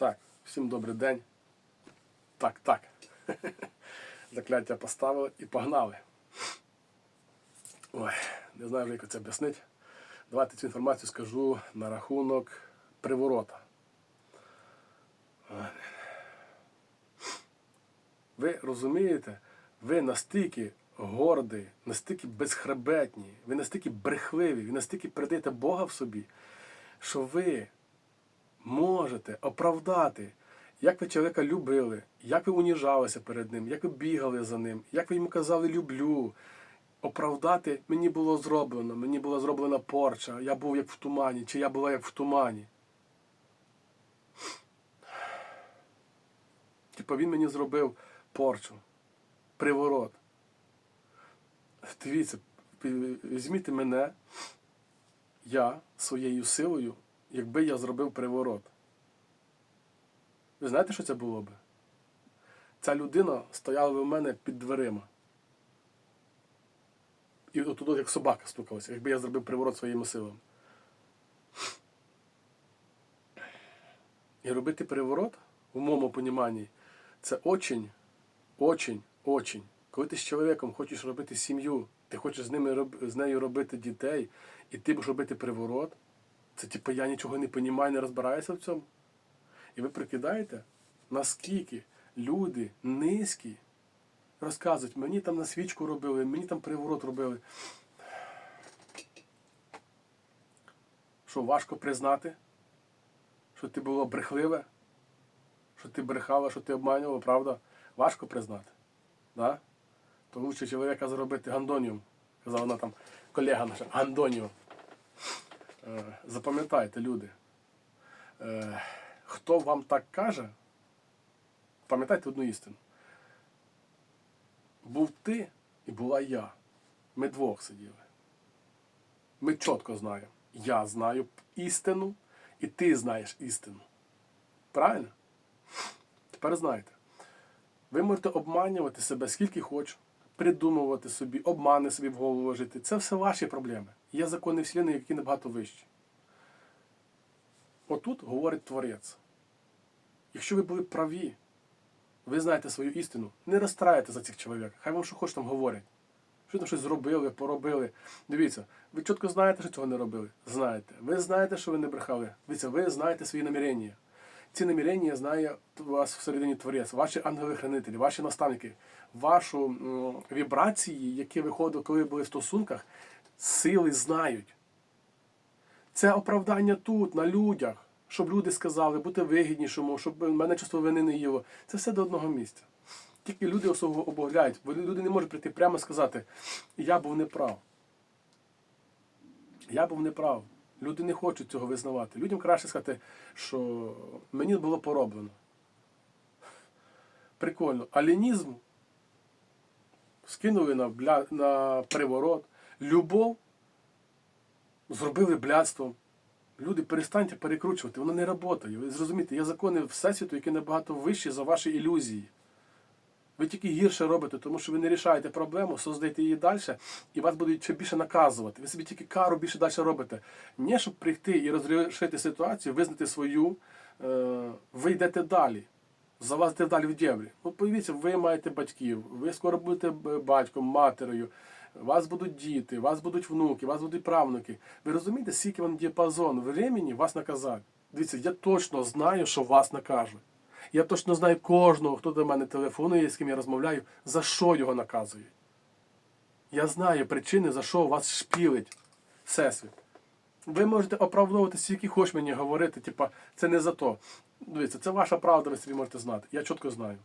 Так, всім добрий день. Так, так. Закляття поставили і погнали. Ой, не знаю, як це об'яснити. Давайте цю інформацію скажу на рахунок приворота. Ви розумієте, ви настільки горді, настільки безхребетні, ви настільки брехливі, ви настільки передаєте Бога в собі, що ви можете оправдати, як ви чоловіка любили, як ви уніжалися перед ним, як ви бігали за ним, як ви йому казали люблю. Оправдати мені було зроблено, мені була зроблена порча, я був як в тумані, чи я була як в тумані. Типа він мені зробив порчу, приворот. Дивіться, візьміть мене, я своєю силою, якби я зробив приворот. Ви знаєте, що це було би? Ця людина стояла би в мене під дверима. І отут як собака стукалася, якби я зробив приворот своїми силами. І робити приворот, в моєму поніманні, це очень, очень, очень. Коли ти з чоловіком хочеш робити сім'ю, ти хочеш з ними з нею робити дітей, і ти будеш робити приворот, це типу я нічого не розумію, не розбираюся в цьому. І ви прикидаєте, наскільки люди низькі розказують, мені там на свічку робили, мені там приворот робили. Що важко признати, що ти було брехливе, що ти брехала, що ти обманювала, правда? Важко признати. Да? То лучше чоловіка зробити гандоніум, казала вона там колега наша, гандоніум. Е, Запам'ятайте, люди. Е, Хто вам так каже, пам'ятайте одну істину. Був ти і була я. Ми двох сиділи. Ми чітко знаємо. Я знаю істину, і ти знаєш істину. Правильно? Тепер знаєте. Ви можете обманювати себе скільки хочете, придумувати собі, обмани собі в голову жити. Це все ваші проблеми. Є закони вселеної, які набагато вищі. Отут говорить Творець. Якщо ви були праві, ви знаєте свою істину, не розстраюйте за цих чоловік. Хай вам що хоч там говорять. Що там щось зробили, поробили. Дивіться, ви чітко знаєте, що цього не робили. Знаєте. Ви знаєте, що ви не брехали. Дивіться, ви знаєте свої намірення. Ці намірення знає вас всередині творець, ваші ангели-хранителі, ваші наставники, вашу м, вібрації, які виходили, коли ви були в стосунках, сили знають. Це оправдання тут, на людях, щоб люди сказали, бути вигіднішому, щоб мене чувство вини не їло. Це все до одного місця. Тільки люди особливо обов'яють, бо люди не можуть прийти прямо і сказати, я був неправ. Я був неправ. Люди не хочуть цього визнавати. Людям краще сказати, що мені було пороблено. Прикольно. Алінізм скинули на, на приворот. Любов зробили блядством. Люди, перестаньте перекручувати, воно не працює. Ви зрозумієте, є закони Всесвіту, які набагато вищі за ваші ілюзії. Ви тільки гірше робите, тому що ви не рішаєте проблему, создаєте її далі, і вас будуть ще більше наказувати. Ви собі тільки кару більше далі робите. Не щоб прийти і розрішити ситуацію, визнати свою, е, ви йдете далі. Залазите далі в дєврі. Ну, подивіться, ви маєте батьків, ви скоро будете батьком, матерою, у вас будуть діти, вас будуть внуки, вас будуть правнуки. Ви розумієте, скільки вам діапазон времени вас наказати? Дивіться, я точно знаю, що вас накажуть. Я точно знаю кожного, хто до мене телефонує, з ким я розмовляю, за що його наказують. Я знаю причини, за що вас шпілить Всесвіт. Ви можете оправдовувати скільки хоч мені говорити, типа, це не за то. Дивіться, це ваша правда, ви собі можете знати. Я чітко знаю.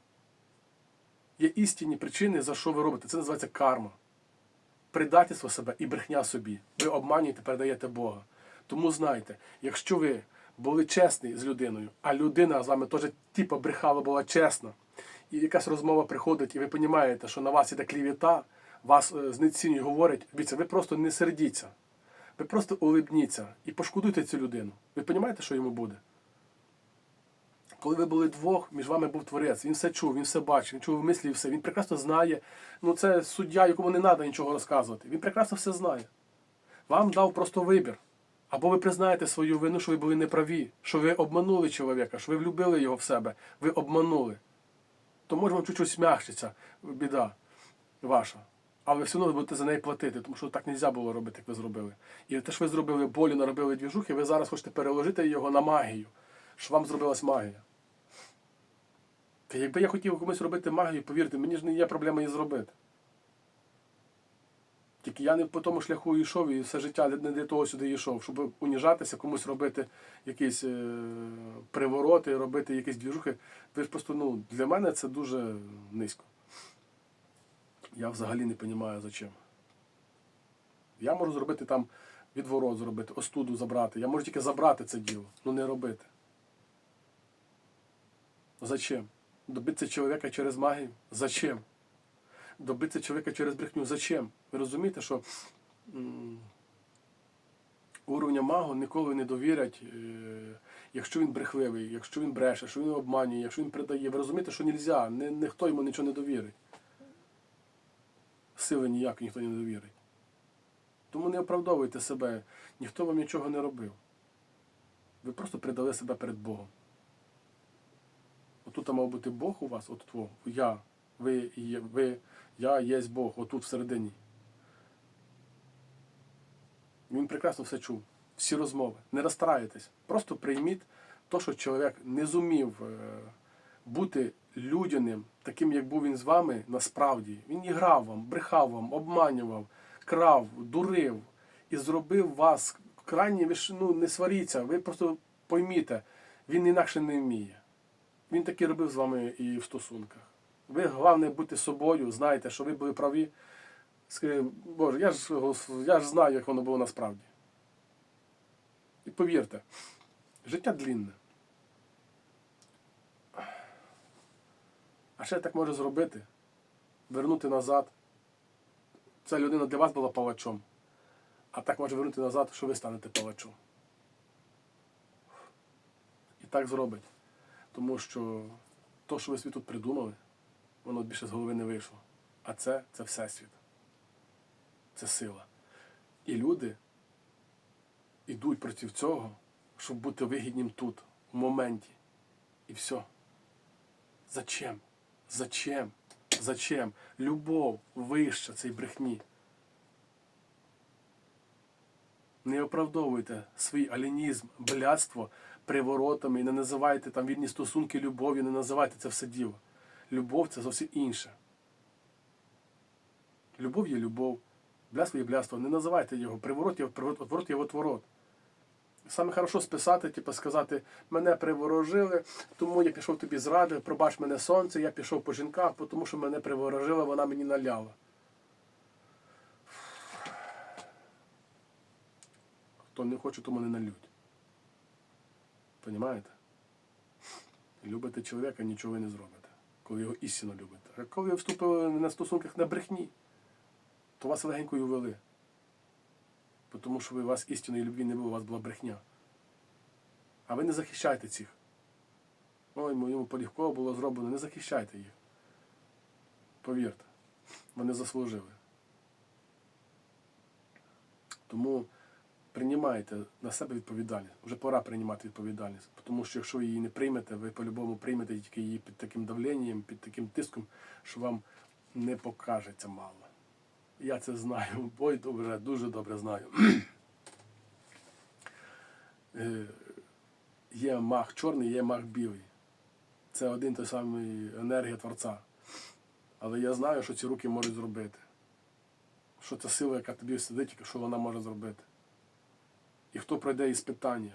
Є істинні причини, за що ви робите. Це називається карма. Предательство себе і брехня собі. Ви обманюєте, передаєте Бога. Тому знайте, якщо ви були чесні з людиною, а людина з вами теж типа брехала була чесна, і якась розмова приходить, і ви розумієте, що на вас іде клівіта, вас е, знецінюють, говорять, дивіться, ви просто не сердіться. Ви просто улибніться і пошкодуйте цю людину. Ви розумієте, що йому буде? Коли ви були двох, між вами був творець, він все чув, він все бачив, він чув мислі все. Він прекрасно знає. Ну це суддя, якому не треба нічого розказувати. Він прекрасно все знає. Вам дав просто вибір. Або ви признаєте свою вину, що ви були неправі, що ви обманули чоловіка, що ви влюбили його в себе, ви обманули. То може вам чуть-чуть смягчиться біда ваша. Але все одно ви будете за неї платити, тому що так не можна було робити, як ви зробили. І те, що ви зробили болю, наробили двіжухи, ви зараз хочете переложити його на магію, що вам зробилась магія. Та якби я хотів комусь робити магію, повірте, мені ж не є проблема її зробити. Тільки я не по тому шляху йшов і все життя не для того сюди йшов, щоб уніжатися, комусь робити якісь е, привороти, робити якісь двіжухи. Ви ж просто, ну, для мене це дуже низько. Я взагалі не розумію, за чим. Я можу зробити там відворот зробити, остуду забрати. Я можу тільки забрати це діло, ну не робити. Зачем? Добитися чоловіка через магію? Зачем? Добитися чоловіка через брехню? Зачем? Ви розумієте, що уровня магу ніколи не довірять, е, якщо він брехливий, якщо він бреше, що він обманює, якщо він придає. Ви розумієте, що нельзя, Ні, ніхто йому нічого не довірить. Сили ніякої ніхто не довірить. Тому не оправдовуйте себе, ніхто вам нічого не робив. Ви просто придали себе перед Богом. Отут мав бути Бог у вас, от во, я, ви, ви, я є Бог, отут всередині. Він прекрасно все чув, всі розмови. Не розстарайтесь. Просто прийміть то, що чоловік не зумів е, бути людяним, таким, як був він з вами, насправді. Він іграв вам, брехав вам, обманював, крав, дурив і зробив вас крайні, ну, не сваріться, ви просто пойміте, він інакше не вміє. Він таки робив з вами і в стосунках. Ви головне бути собою, знаєте, що ви були праві. Скажи, Боже, я ж, я ж знаю, як воно було насправді. І повірте, життя длінне. А ще так може зробити, вернути назад. Ця людина для вас була палачом. А так може вернути назад, що ви станете палачом. І так зробить. Тому що то, що ви собі тут придумали, воно більше з голови не вийшло. А це це всесвіт. Це сила. І люди йдуть проти цього, щоб бути вигіднім тут, в моменті. І все. Зачем? Зачем? Зачем? Любов вища цій брехні. Не оправдовуйте свій алінізм, блядство приворотами і не називайте там вільні стосунки любов'ю, не називайте це все діло. Любов це зовсім інше. Любов є любов, блядство є блядство. Не називайте його. Приворот є приворот, отворот є отворот. Саме хорошо списати, типу сказати, мене приворожили, тому я пішов тобі зради, пробач мене сонце, я пішов по жінках, тому що мене приворожила, вона мені наляла. Хто не хоче, тому не налють. Понімаєте? Любите чоловіка, нічого ви не зробите, коли його істинно любите. А коли ви вступили на стосунках на брехні, то вас легенько й увели. Тому що ви, у вас істинної любві не було, у вас була брехня. А ви не захищайте цих. Ой, моєму полегко було зроблено, не захищайте їх. Повірте, вони заслужили. Тому приймайте на себе відповідальність. Вже пора приймати відповідальність. Тому що якщо її не приймете, ви по-любому приймете тільки її під таким давленням, під таким тиском, що вам не покажеться мало. Я це знаю, бо й добре, дуже добре знаю. Е, є мах чорний, є мах білий. Це один той самий енергія Творця. Але я знаю, що ці руки можуть зробити. Що це сила, яка тобі сидить, що вона може зробити. І хто пройде іспитання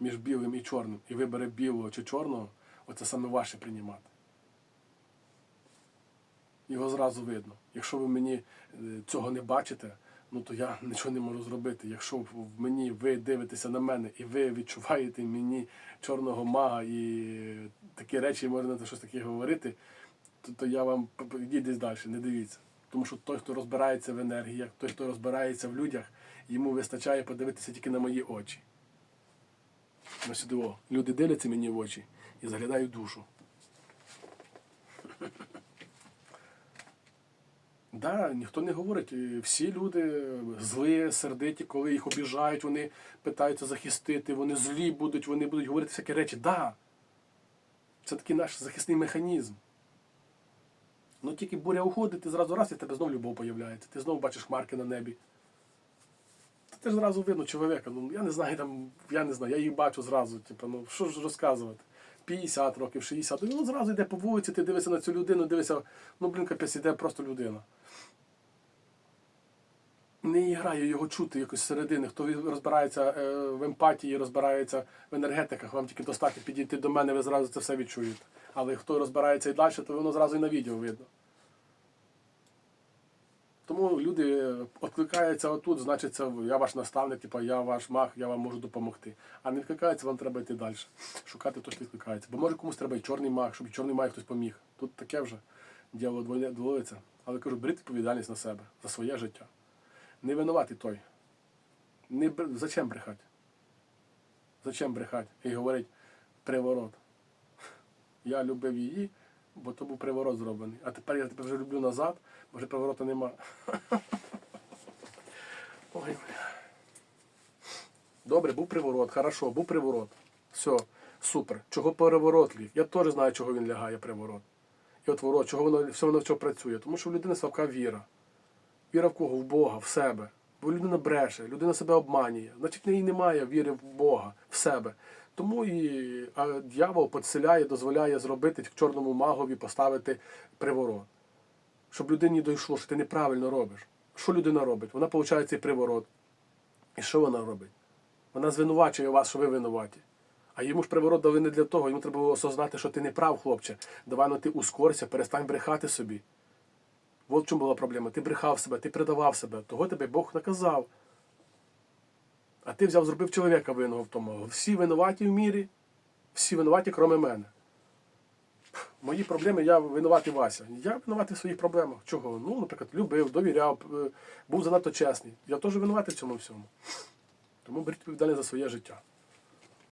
між білим і чорним і вибере білого чи чорного, оце саме ваше приймати. Його зразу видно. Якщо ви мені е, цього не бачите, ну то я нічого не можу зробити. Якщо в мені ви дивитеся на мене і ви відчуваєте мені чорного мага і такі речі можна на щось таке говорити, то, то я вам йдіть десь далі, не дивіться. Тому що той, хто розбирається в енергіях, той, хто розбирається в людях, йому вистачає подивитися тільки на мої очі. Ось сюди, люди дивляться мені в очі і заглядають душу. Да, ніхто не говорить. Всі люди злі, сердиті, коли їх обіжають, вони питаються захистити, вони злі будуть, вони будуть говорити всякі речі. Да. Це такий наш захисний механізм. Ну тільки буря уходить, ти зразу раз і тебе знову любов появляється. Ти знову бачиш хмарки на небі. Ти ж зразу видно чоловіка. Ну я не знаю, там, я не знаю, я її бачу зразу. Типу, ну що ж розказувати? 50 років, 60. Ну зразу йде по вулиці, ти дивишся на цю людину, дивишся, ну блін, капець, іде просто людина. Не грає його чути якось зсередини. Хто розбирається е, в емпатії, розбирається в енергетиках, вам тільки достатньо підійти до мене, ви зразу це все відчуєте. Але хто розбирається і далі, то воно зразу і на відео видно. Тому люди відкликаються отут, значить, я ваш наставник, типу, я ваш маг, я вам можу допомогти. А не відкликається, вам треба йти далі. Шукати то, що відкликається. Бо може комусь треба і чорний маг, щоб і чорний маг хтось поміг. Тут таке вже діло двоє- Але кажу, беріть відповідальність на себе за своє життя. Не винуватий той. Не, зачем брехати? Зачем брехати? І говорить приворот. Я любив її, бо то був приворот зроблений. А тепер я тебе вже люблю назад, бо вже приворота нема. Ой. Добре, був приворот, хорошо, був приворот. Все, супер. Чого переворот ліг? Я теж знаю, чого він лягає приворот. І от ворот, чого воно все воно в чого працює. Тому що в людини слабка віра. Віра в кого? В Бога, в себе. Бо людина бреше, людина себе обманює. Значить, в неї немає віри в Бога, в себе. Тому і дьявол підселяє, дозволяє зробити чорному магові поставити приворот. Щоб людині дійшло, що ти неправильно робиш. Що людина робить? Вона получає цей приворот. І що вона робить? Вона звинувачує вас, що ви винуваті. А йому ж приворот дали не для того, йому треба було осознати, що ти не прав, хлопче. Давай ну ти ускорся, перестань брехати собі. От в чому була проблема. Ти брехав себе, ти предавав себе. Того тебе Бог наказав. А ти взяв, зробив чоловіка винного в тому. Всі винуваті в мірі, всі винуваті, крім мене. Мої проблеми, я винуватий Вася. Я винуватий в своїх проблемах. Чого? Ну, наприклад, любив, довіряв, е, був занадто чесний. Я теж винуватий в цьому всьому. Тому беріть відповідальність за своє життя.